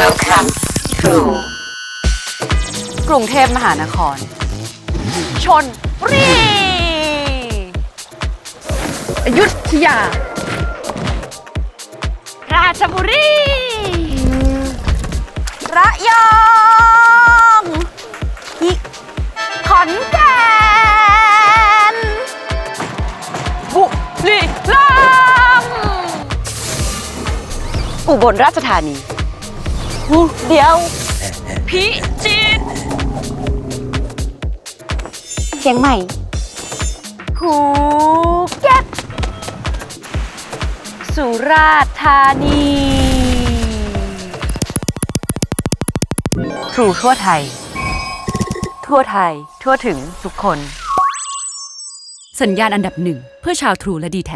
Welcome to กรุงเทพมหานคร ชนบุรีอยุธยา ราชบุรี ระยองฮิขอนแก่น บุรีรัมย์อุบลราชธานีหู เดียว พิจิตรเชียงใหม่ภูเก็ตสุราษฎร์ธานีทรูทั่วไทย ทั่วไทย ทั่วถึงทุกคน สัญญาณอันดับหนึ่ง เพื่อชาวทรูและ d t แท